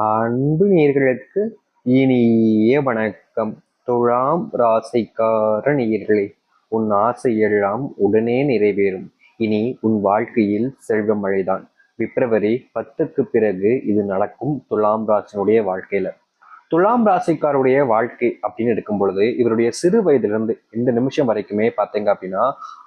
அன்பு நேர்களுக்கு இனிய வணக்கம். துழாம் ராசிக்கார நீர்களே உன் ஆசை எல்லாம் உடனே நிறைவேறும். இனி உன் வாழ்க்கையில் செல்வமழைதான் பிப்ரவரி பத்துக்கு பிறகு இது நடக்கும் துலாம் ராசினுடைய வாழ்க்கையில. துலாம் ராசிக்காருடைய வாழ்க்கை அப்படின்னு எடுக்கும் பொழுது இவருடைய சிறு வயதிலிருந்து இந்த நிமிஷம் வரைக்குமே பார்த்தீங்க அப்படின்னா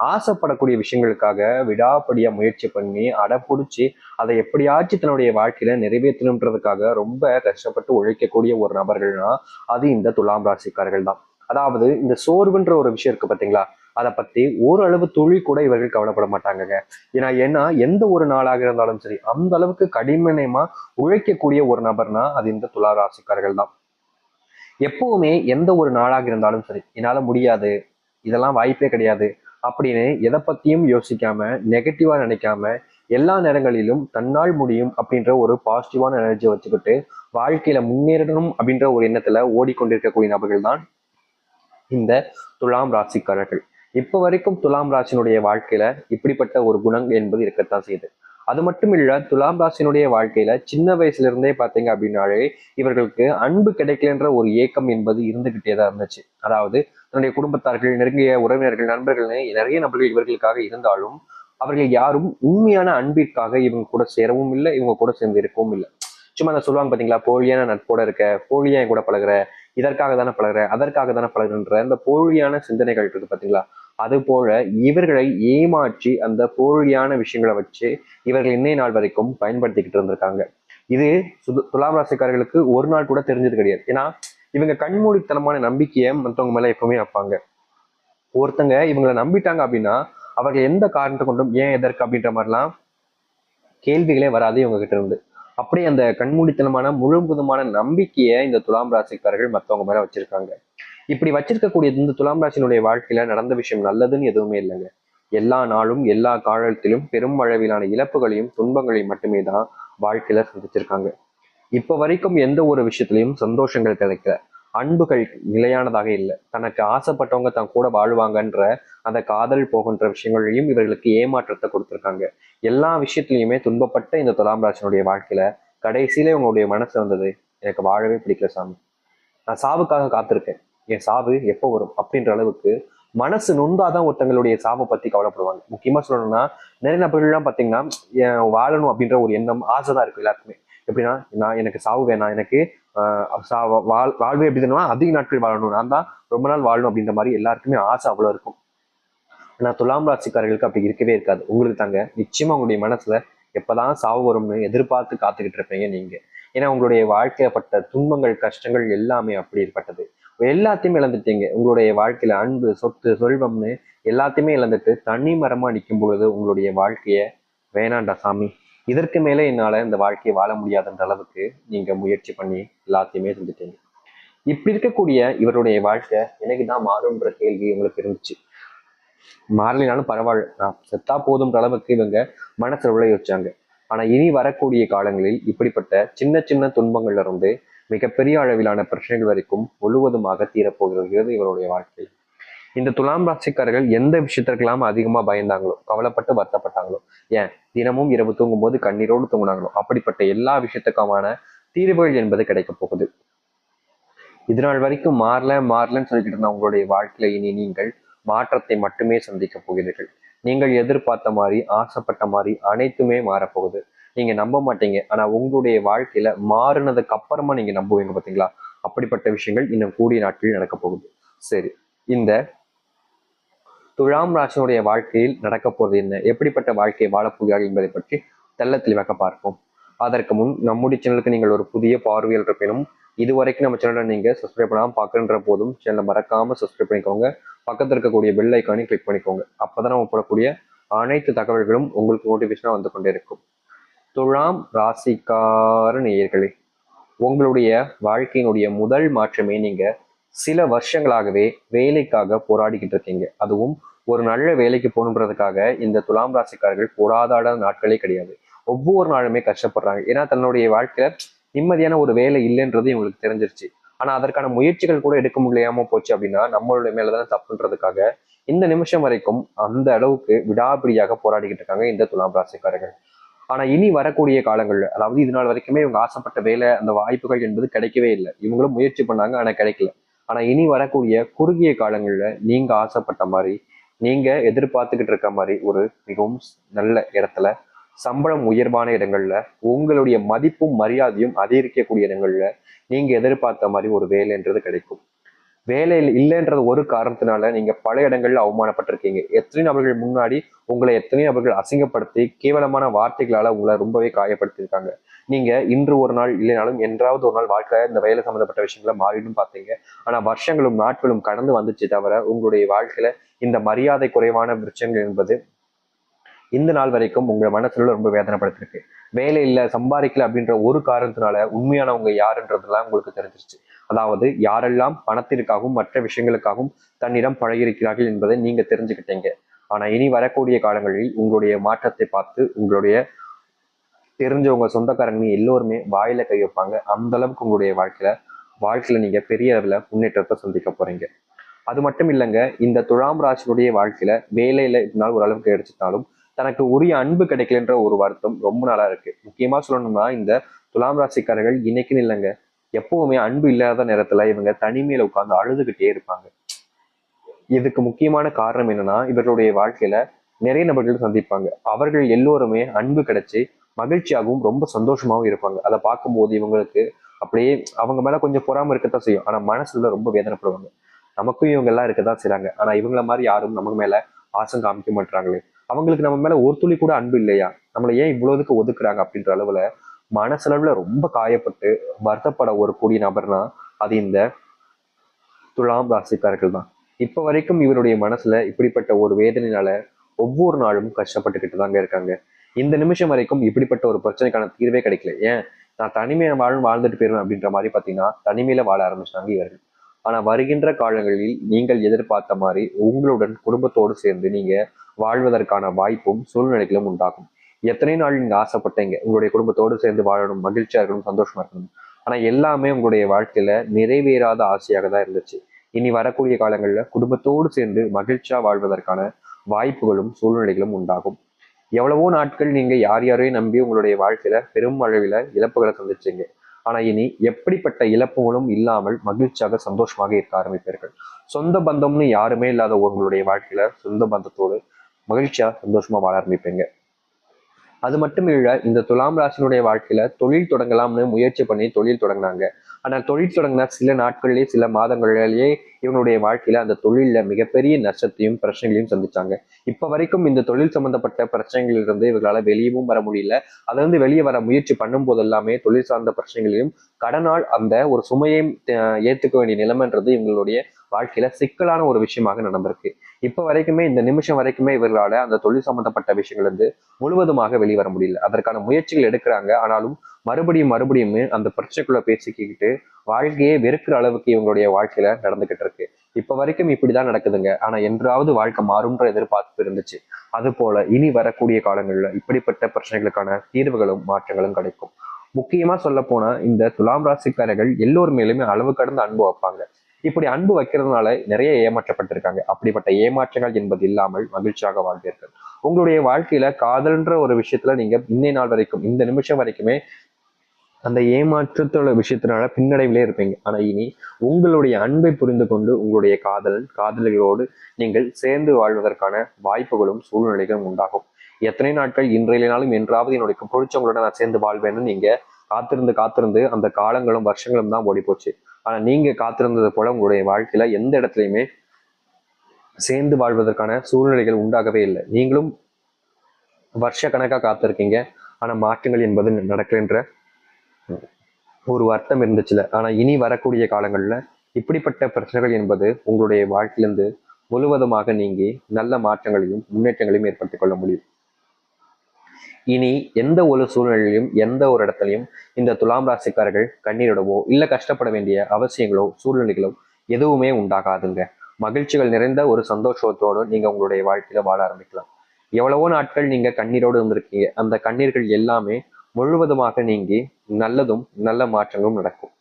ஆசைப்படக்கூடிய விஷயங்களுக்காக விடாப்படியாக முயற்சி பண்ணி அடப்பிடிச்சி அதை எப்படியாச்சும் தன்னுடைய வாழ்க்கையில நிறைவேற்றணுன்றதுக்காக ரொம்ப கஷ்டப்பட்டு உழைக்கக்கூடிய ஒரு நபர்கள்னா அது இந்த துலாம் ராசிக்காரர்கள் தான். அதாவது இந்த சோர்வுன்ற ஒரு விஷயம் இருக்கு பார்த்தீங்களா? அதை பத்தி ஓரளவு துளி கூட இவர்கள் கவலைப்பட மாட்டாங்கங்க. ஏன்னா ஏன்னா எந்த ஒரு நாளாக இருந்தாலும் சரி அந்த அளவுக்கு கடிமனமா உழைக்கக்கூடிய ஒரு நபர்னா அது இந்த துலா ராசிக்காரர்கள் தான். எப்பவுமே எந்த ஒரு நாளாக இருந்தாலும் சரி என்னால முடியாது இதெல்லாம் வாய்ப்பே கிடையாது அப்படின்னு எதை பத்தியும் யோசிக்காம நெகட்டிவா நினைக்காம எல்லா நேரங்களிலும் தன்னால் முடியும் அப்படின்ற ஒரு பாசிட்டிவான எனர்ஜி வச்சுக்கிட்டு வாழ்க்கையில முன்னேறணும் அப்படின்ற ஒரு எண்ணத்துல ஓடிக்கொண்டிருக்கக்கூடிய நபர்கள் தான் இந்த துலாம் ராசிக்காரர்கள். இப்போ வரைக்கும் துலாம் ராசினுடைய வாழ்க்கையில இப்படிப்பட்ட ஒரு குணம் என்பது இருக்கத்தான் செய்யுது. அது மட்டும் இல்ல துலாம் ராசினுடைய வாழ்க்கையில சின்ன வயசுல இருந்தே பாத்தீங்க அப்படின்னாலே இவர்களுக்கு அன்பு கிடைக்கலன்ற ஒரு ஏக்கம் என்பது இருந்துகிட்டே தான் இருந்துச்சு. அதாவது தன்னுடைய குடும்பத்தார்கள் நெருங்கிய உறவினர்கள் நண்பர்கள் நிறைய நபர்கள் இவர்களுக்காக இருந்தாலும் அவர்கள் யாரும் உண்மையான அன்பிற்காக இவங்க கூட சேரவும் இல்லை இவங்க கூட சேர்ந்து இருக்கவும் இல்லை. சும்மா அதை சொல்லுவாங்க பாத்தீங்களா போலியான நட்போட இருக்க போலியா என் கூட பழகுற இதற்காக தானே பழகுற அதற்காக தானே பழகுன்ற அந்த போலியான சிந்தனைகள் இருக்கு பாத்தீங்களா? அது போல இவர்களை ஏமாற்றி அந்த போலியான விஷயங்களை வச்சு இவர்கள் இன்னைய நாள் வரைக்கும் பயன்படுத்திக்கிட்டு இருந்திருக்காங்க. இது துலாம் ராசிக்காரர்களுக்கு ஒரு நாள் கூட தெரிஞ்சது கிடையாது. ஏன்னா இவங்க கண்மூடித்தனமான நம்பிக்கையை மற்றவங்க மேல எப்பவுமே வைப்பாங்க. ஒருத்தங்க இவங்களை நம்பிட்டாங்க அப்படின்னா அவர்கள் எந்த காரணத்தை கொண்டும் ஏன் எதற்கு அப்படின்ற மாதிரிலாம் கேள்விகளே வராது இவங்க கிட்ட இருந்து. அப்படியே அந்த கண்மூடித்தனமான முழுவதுமான நம்பிக்கையை இந்த துலாம் ராசிக்காரர்கள் மற்றவங்க மேல வச்சிருக்காங்க. இப்படி வச்சிருக்கக்கூடிய இந்த துலாம் ராசினுடைய வாழ்க்கையில நடந்த விஷயம் நல்லதுன்னு எதுவுமே இல்லைங்க. எல்லா நாளும் எல்லா காலத்திலும் பெரும் அளவிலான இழப்புகளையும் துன்பங்களையும் மட்டுமே தான் வாழ்க்கையில சந்திச்சிருக்காங்க. இப்ப வரைக்கும் எந்த ஒரு விஷயத்திலையும் சந்தோஷங்கள் கிடைக்கல. அன்புகள் நிலையானதாக இல்லை. தனக்கு ஆசைப்பட்டவங்க தான் கூட வாழ்வாங்கன்ற அந்த காதல் போகின்ற விஷயங்களையும் இவர்களுக்கு ஏமாற்றத்தை கொடுத்துருக்காங்க. எல்லா விஷயத்திலையுமே துன்பப்பட்ட இந்த துலாம் ராசினுடைய வாழ்க்கையில கடைசியில இவங்களுடைய மனசு வந்தது எனக்கு வாழவே பிடிக்கல சாமி. நான் சாவுக்காக காத்திருக்கேன். என் சாவு எப்போ வரும் அப்படின்ற அளவுக்கு மனசு நொந்தாதான் ஒருத்தங்களுடைய சாவை பத்தி கவலைப்படுவாங்க. முக்கியமா சொல்லணும்னா நிறைய நபர்கள்லாம் பாத்தீங்கன்னா வாழணும் அப்படின்ற ஒரு எண்ணம் ஆசை தான் இருக்கும் எல்லாருக்குமே. எப்படின்னா நான் எனக்கு சாவு வேணாம் எனக்கு வாழ் வாழ்வே எப்படின்னா அதிக நாட்கள் வாழணும். நான் தான் ரொம்ப நாள் வாழணும் அப்படின்ற மாதிரி எல்லாருக்குமே ஆசை அவ்வளோ இருக்கும். ஆனால் துலாம் ராசிக்காரர்களுக்கு அப்படி இருக்கவே இருக்காது. உங்களுக்கு தாங்க நிச்சயமா உங்களுடைய மனசுல எப்பதான் சாவு வரும்னு எதிர்பார்த்து காத்துக்கிட்டு இருப்பீங்க நீங்க. ஏன்னா உங்களுடைய வாழ்க்கையப்பட்ட துன்பங்கள் கஷ்டங்கள் எல்லாமே அப்படி ஏற்பட்டது. எல்லாத்தையுமே இழந்துட்டீங்க. உங்களுடைய வாழ்க்கையில அன்பு சொத்து சொல்வம்னு எல்லாத்தையுமே இழந்துட்டு தனி மரமா நிற்கும் பொழுது உங்களுடைய வாழ்க்கைய வேணாண்டா சாமி. இதற்கு மேலே என்னால் இந்த வாழ்க்கையை வாழ முடியாதுன்ற அளவுக்கு நீங்க முயற்சி பண்ணி எல்லாத்தையுமே செஞ்சுட்டீங்க. இப்படி இருக்கக்கூடிய இவருடைய வாழ்க்கை எனக்கு தான் மாறும்ன்ற கேள்வி உங்களுக்கு இருந்துச்சு. மாறலினாலும் பரவாயில்ல. நான் செத்தா போதும்ன்ற அளவுக்கு இவங்க மனசில் உழைய வச்சாங்க ஆனால் இனி வரக்கூடிய காலங்களில் இப்படிப்பட்ட சின்ன சின்ன துன்பங்கள்ல இருந்து மிகப்பெரிய அளவிலான பிரச்சனைகள் வரைக்கும் முழுவதுமாக தீரப்போகிறது இவருடைய வாழ்க்கை. இந்த துலாம் ராசிக்காரர்கள் எந்த விஷயத்திற்கெல்லாம் அதிகமா பயந்தாங்களோ கவலைப்பட்டு வருத்தப்பட்டாங்களோ ஏன் தினமும் இரவு தூங்கும் போது கண்ணீரோடு தூங்கினாங்களோ அப்படிப்பட்ட எல்லா விஷயத்துக்குமான தீர்வுகள் என்பது கிடைக்க போகுது. இது நாள் வரைக்கும் மாறல மாறலன்னு சொல்லிக்கிட்டு இருந்த உங்களுடைய வாழ்க்கையில இனி நீங்கள் மாற்றத்தை மட்டுமே சந்திக்க போகிறீர்கள். நீங்கள் எதிர்பார்த்த மாதிரி ஆசைப்பட்ட மாதிரி அனைத்துமே மாறப்போகுது. நீங்க நம்ப மாட்டீங்க. ஆனா உங்களுடைய வாழ்க்கையில மாறினதுக்கு அப்புறமா நீங்க நம்புவீங்க பாத்தீங்களா? அப்படிப்பட்ட விஷயங்கள் இன்னும் கூடிய நாட்களில் நடக்க போகுது. சரி இந்த துழாம் ராசனுடைய வாழ்க்கையில் நடக்க போறது என்ன? எப்படிப்பட்ட வாழ்க்கையை வாழப்போகிறார் என்பதை பற்றி தெல்ல தெளிவாக பார்ப்போம். அதற்கு முன் நம்முடைய சேனலுக்கு நீங்கள் ஒரு புதிய பார்வையில் இருப்பினும் இதுவரைக்கும் நம்ம சேனலை நீங்க சப்ஸ்கிரைப் பண்ணாமல் பார்க்குன்ற போதும் சேனலை மறக்காம சப்ஸ்கிரைப் பண்ணிக்கோங்க. பக்கத்தில் இருக்கக்கூடிய பெல் ஐக்கானையும் கிளிக் பண்ணிக்கோங்க. அப்பதான் நம்ம போடக்கூடிய அனைத்து தகவல்களும் உங்களுக்கு நோட்டிஃபிகேஷனாக வந்து கொண்டே இருக்கும். துலாம் ராசிக்கார நேயர்களே உங்களுடைய வாழ்க்கையினுடைய முதல் மாற்றமே நீங்க சில வருஷங்களாகவே வேலைக்காக போராடிக்கிட்டு இருக்கீங்க. அதுவும் ஒரு நல்ல வேலைக்கு போகணுன்றதுக்காக இந்த துலாம் ராசிக்காரர்கள் போராடாத நாட்களே கிடையாது. ஒவ்வொரு நாளுமே கஷ்டப்படுறாங்க. ஏன்னா தன்னுடைய வாழ்க்கையில நிம்மதியான ஒரு வேலை இல்லைன்றது இவங்களுக்கு தெரிஞ்சிருச்சு. ஆனா அதற்கான முயற்சிகள் கூட எடுக்க முடியாம போச்சு அப்படின்னா நம்மளுடைய மேலதான் தப்புன்றதுக்காக இந்த நிமிஷம் வரைக்கும் அந்த அளவுக்கு விடாபிடியாக போராடிக்கிட்டு இருக்காங்க இந்த துலாம் ராசிக்காரர்கள். ஆனா இனி வரக்கூடிய காலங்கள்ல அதாவது இது நாள் வரைக்குமே இவங்க ஆசைப்பட்ட வேலை அந்த வாய்ப்புகள் என்பது கிடைக்கவே இல்லை. இவங்களும் முயற்சி பண்ணாங்க ஆனா கிடைக்கல. ஆனா இனி வரக்கூடிய குறுகிய காலங்கள்ல நீங்க ஆசைப்பட்ட மாதிரி நீங்க எதிர்பார்த்துக்கிட்டு இருக்க மாதிரி ஒரு மிகவும் நல்ல இடத்துல சம்பளம் உயர்வான இடங்கள்ல உங்களுடைய மதிப்பும் மரியாதையும் அதிகரிக்கக்கூடிய இடங்கள்ல நீங்க எதிர்பார்த்த மாதிரி ஒரு வேலைன்றது கிடைக்கும். வேலையில் இல்லைன்றது ஒரு காரணத்தினால நீங்க பல இடங்கள்ல அவமானப்பட்டிருக்கீங்க. எத்தனை நபர்கள் முன்னாடி உங்களை எத்தனை நபர்கள் அசிங்கப்படுத்தி கேவலமான வார்த்தைகளால உங்களை ரொம்பவே காயப்படுத்தியிருக்காங்க. நீங்க இன்று ஒரு நாள் இல்லைனாலும் என்றாவது ஒரு நாள் வாழ்க்கையில இந்த வேலை சம்பந்தப்பட்ட விஷயங்களை மாறிடும் பார்த்தீங்க. ஆனா வருஷங்களும் நாட்களும் கடந்து வந்துச்சு தவிர உங்களுடைய வாழ்க்கையில இந்த மரியாதை குறைவான விஷயங்கள் என்பது இந்த நாள் வரைக்கும் உங்க மனசுல ரொம்ப வேதனைப்படுத்திருக்கு வேலை இல்லை சம்பாதிக்கல அப்படின்ற ஒரு காரணத்தினால உண்மையானவங்க யாருன்றதெல்லாம் உங்களுக்கு தெரிஞ்சிருச்சு. அதாவது யாரெல்லாம் பணத்திற்காகவும் மற்ற விஷயங்களுக்காகவும் தன்னிடம் பழகியிருக்கிறார்கள் என்பதை நீங்க தெரிஞ்சுக்கிட்டீங்க. ஆனா இனி வரக்கூடிய காலங்களில் உங்களுடைய மாற்றத்தை பார்த்து உங்களுடைய தெரிஞ்சவங்க சொந்தக்காரங்க எல்லோருமே வாயில கை வைப்பாங்க. அந்த அளவுக்கு உங்களுடைய வாழ்க்கையில வாழ்க்கையில நீங்க பெரிய அளவுல முன்னேற்றத்தை சந்திக்க போறீங்க. அது மட்டும் இல்லைங்க இந்த துழாம் ராசினுடைய வாழ்க்கையில வேலையில இதனால ஓரளவுக்கு கிடைச்சிட்டாலும் தனக்கு உரிய அன்பு கிடைக்கலன்ற ஒரு வருத்தம் ரொம்ப நாளா இருக்கு. முக்கியமா சொல்லணும்னா இந்த துலாம் ராசிக்காரர்கள் இன்னைக்குன்னு இல்லைங்க. எப்பவுமே அன்பு இல்லாத நேரத்துல இவங்க தனிமையில உட்காந்து அழுதுகிட்டே இருப்பாங்க. இதுக்கு முக்கியமான காரணம் என்னன்னா இவர்களுடைய வாழ்க்கையில நிறைய நபர்கள் சந்திப்பாங்க. அவர்கள் எல்லோருமே அன்பு கிடைச்சி மகிழ்ச்சியாகவும் ரொம்ப சந்தோஷமாகவும் இருப்பாங்க. அதை பார்க்கும்போது இவங்களுக்கு அப்படியே அவங்க மேல கொஞ்சம் பொறாம இருக்கத்தான் செய்யும். ஆனா மனசுல ரொம்ப வேதனைப்படுவாங்க. நமக்கும் இவங்க எல்லாம் இருக்கதான் செய்றாங்க. ஆனா இவங்கள மாதிரி யாரும் நமக்கு மேல ஆசம் காமிக்க மாட்டாங்களே அவங்களுக்கு நம்ம மேல ஒரு துளி கூட அன்பு இல்லையா? நம்மளை ஏன் இவ்வளவுக்கு ஒதுக்குறாங்க அப்படின்ற அளவுல மனசளவுல ரொம்ப காயப்பட்டு வருத்தப்பட ஒரு கூடிய நபர்னா அது இந்த துலாம் ராசிக்காரர்கள் தான். இப்ப வரைக்கும் இவருடைய மனசுல இப்படிப்பட்ட ஒரு வேதனையினால ஒவ்வொரு நாளும் கஷ்டப்பட்டுக்கிட்டு தாங்க இருக்காங்க. இந்த நிமிஷம் வரைக்கும் இப்படிப்பட்ட ஒரு பிரச்சனைக்கான தீர்வே கிடைக்கல. ஏன்? நான் தனிமையை வாழும் வாழ்ந்துட்டு போயிருவேன் அப்படின்ற மாதிரி பாத்தீங்கன்னா தனிமையில வாழ ஆரம்பிச்சிட்டாங்க இவர்கள். ஆனா வருகின்ற காலங்களில் நீங்கள் எதிர்பார்த்த மாதிரி உங்களுடன் குடும்பத்தோடு சேர்ந்து நீங்க வாழ்வதற்கான வாய்ப்பும் சூழ்நிலைகளும் உண்டாகும். எத்தனை நாள் நீங்க ஆசைப்பட்டீங்க? உங்களுடைய குடும்பத்தோடு சேர்ந்து வாழணும் மகிழ்ச்சியா இருக்கணும் சந்தோஷமா இருக்கணும். ஆனா எல்லாமே உங்களுடைய வாழ்க்கையில நிறைவேறாத ஆசையாக தான் இருந்துச்சு. இனி வரக்கூடிய காலங்களில் குடும்பத்தோடு சேர்ந்து மகிழ்ச்சியா வாழ்வதற்கான வாய்ப்புகளும் சூழ்நிலைகளும் உண்டாகும். எவ்வளவோ நாட்கள் நீங்க யார் யாரையும் நம்பி உங்களுடைய வாழ்க்கையில பெரும் அளவில் இழப்புகளை சந்திச்சீங்க. ஆனா இனி எப்படிப்பட்ட இழப்புகளும் இல்லாமல் மகிழ்ச்சியாக சந்தோஷமாக இருக்க ஆரம்பிப்பீர்கள். சொந்த பந்தம்னு யாருமே இல்லாத உங்களுடைய வாழ்க்கையில சொந்த பந்தத்தோடு மகிழ்ச்சியா சந்தோஷமா வாழ ஆரம்பிப்பீங்க. அது மட்டும் இல்ல இந்த துலாம் ராசினுடைய வாழ்க்கையில தொழில் தொடங்கலாம்னு முயற்சி பண்ணி தொழில் தொடங்கினாங்க. ஆனால் தொழில் தொடங்கின சில நாட்களிலேயே சில மாதங்களிலேயே இவங்களுடைய வாழ்க்கையில அந்த தொழிலில் மிகப்பெரிய நஷ்டத்தையும் பிரச்சனைகளையும் சந்திச்சாங்க. இப்ப வரைக்கும் இந்த தொழில் சம்பந்தப்பட்ட பிரச்சனைகளிலிருந்து இவர்களால் வெளியவும் வர முடியல. அதிலிருந்து வெளியே வர முயற்சி பண்ணும் போது எல்லாமே தொழில் சார்ந்த பிரச்சனைகளையும் கடனால் அந்த ஒரு சுமையை ஏற்றுக்க ஏத்துக்க வேண்டிய நிலைமைன்றது இவங்களுடைய வாழ்க்கையில சிக்கலான ஒரு விஷயமாக நடந்திருக்கு. இப்போ வரைக்குமே இந்த நிமிஷம் வரைக்குமே இவர்களால அந்த தொழில் சம்பந்தப்பட்ட விஷயங்கள் இருந்து முழுவதுமாக வெளிவர முடியல. அதற்கான முயற்சிகள் எடுக்கிறாங்க. ஆனாலும் மறுபடியும் மறுபடியும் அந்த பிரச்சனைக்குள்ள பேசிக்கிட்டு வாழ்க்கையே வெறுக்கிற அளவுக்கு இவங்களுடைய வாழ்க்கையில நடந்துகிட்டு இருக்கு. இப்ப வரைக்கும் இப்படிதான் நடக்குதுங்க. ஆனா என்றாவது வாழ்க்கை மாறும்ன்ற எதிர்பார்ப்பு இருந்துச்சு. அது போல இனி வரக்கூடிய காலங்களில் இப்படிப்பட்ட பிரச்சனைகளுக்கான தீர்வுகளும் மாற்றங்களும் கிடைக்கும். முக்கியமா சொல்ல போனா இந்த துலாம் ராசிக்காரர்கள் எல்லோர் மேலுமே அளவு கடந்த அன்பு வைப்பாங்க. இப்படி அன்பு வைக்கிறதுனால நிறைய ஏமாற்றப்பட்டிருக்காங்க. அப்படிப்பட்ட ஏமாற்றங்கள் என்பது இல்லாமல் மகிழ்ச்சியாக வாழ்வீர்கள். உங்களுடைய வாழ்க்கையில காதல்ன்ற ஒரு விஷயத்துல நீங்க இன்னை நாள் வரைக்கும் இந்த நிமிஷம் வரைக்குமே அந்த ஏமாற்றத்தோட விஷயத்தினால பின்னடைவிலே இருப்பீங்க. ஆனா இனி உங்களுடைய அன்பை புரிந்து கொண்டு உங்களுடைய காதலன் காதலிகளோடு நீங்கள் சேர்ந்து வாழ்வதற்கான வாய்ப்புகளும் சூழ்நிலைகளும் உண்டாகும். எத்தனை நாட்கள் இன்றையினாலும் என்றாவது என்னுடைய பிடிச்சவங்களோட நான் சேர்ந்து வாழ்வேன்னு நீங்க காத்திருந்து காத்திருந்து அந்த காலங்களும் வருஷங்களும் தான் ஓடி போச்சு ஆனால் நீங்கள் காத்திருந்தது போல உங்களுடைய வாழ்க்கையில் எந்த இடத்துலையுமே சேர்ந்து வாழ்வதற்கான சூழ்நிலைகள் உண்டாகவே இல்லை. நீங்களும் வருஷ கணக்காக காத்திருக்கீங்க. ஆனால் மாற்றங்கள் என்பது நடக்கின்ற ஒரு வருத்தம் இருந்துச்சுல. ஆனால் இனி வரக்கூடிய காலங்களில் இப்படிப்பட்ட பிரச்சனைகள் என்பது உங்களுடைய வாழ்க்கையிலிருந்து முழுவதுமாக நீங்கி நல்ல மாற்றங்களையும் முன்னேற்றங்களையும் ஏற்படுத்திக் கொள்ள முடியும். இனி எந்த ஒரு சூழ்நிலையிலும் எந்த ஒரு இடத்துலையும் இந்த துலாம் ராசிக்காரர்கள் கண்ணீரிடவோ இல்லை கஷ்டப்பட வேண்டிய அவசியங்களோ சூழ்நிலைகளோ எதுவுமே உண்டாகாதுங்க. மகிழ்ச்சிகள் நிறைந்த ஒரு சந்தோஷத்தோடு நீங்க உங்களுடைய வாழ்க்கையில வாழ ஆரம்பிக்கலாம். எவ்வளவோ நாட்கள் நீங்க கண்ணீரோடு இருந்திருக்கீங்க. அந்த கண்ணீர்கள் எல்லாமே முழுவதுமாக நீங்கி நல்லதும் நல்ல மாற்றங்களும் நடக்கும்.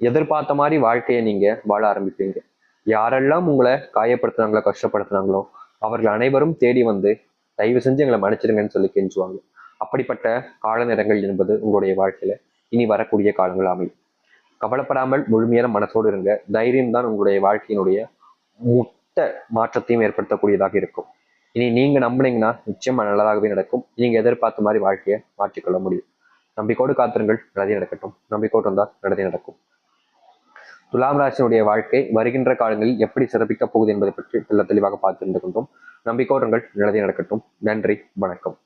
எதிர்பார்த்த மாதிரி வாழ்க்கையை நீங்க வாழ ஆரம்பிப்பீங்க. யாரெல்லாம் உங்களை காயப்படுத்துனாங்களோ கஷ்டப்படுத்துனாங்களோ அவர்கள் அனைவரும் தேடி வந்து தயவு செஞ்சு எங்களை மன்னிச்சிடுங்கன்னு சொல்லி கெஞ்சுவாங்க. அப்படிப்பட்ட கால நேரங்கள் என்பது உங்களுடைய வாழ்க்கையில இனி வரக்கூடிய காலங்கள் அமையும். கவலைப்படாமல் முழுமையான மனசோடு இருங்க. தைரியம் தான் உங்களுடைய வாழ்க்கையினுடைய மொத்த மாற்றத்தையும் ஏற்படுத்தக்கூடியதாக இருக்கும். இனி நீங்க நம்பினீங்கன்னா நிச்சயமா நல்லதாகவே நடக்கும். நீங்க எதிர்பார்த்த மாதிரி வாழ்க்கையை மாற்றிக்கொள்ள முடியும். நம்பிக்கோடு காத்திருங்கள். நல்லதே நடக்கட்டும். நம்பிக்கோடு வந்தால் நல்லதே நடக்கும். துலாம் ராசியினுடைய வாழ்க்கை வருகின்ற காலங்களில் எப்படி சிறப்பிக்கப் போகுது என்பதை பற்றி தெல்ல தெளிவாக பார்த்திருந்து கொண்டோம். நம்பிக்கோடுங்கள் நல்லதே நடக்கட்டும். நன்றி. வணக்கம்.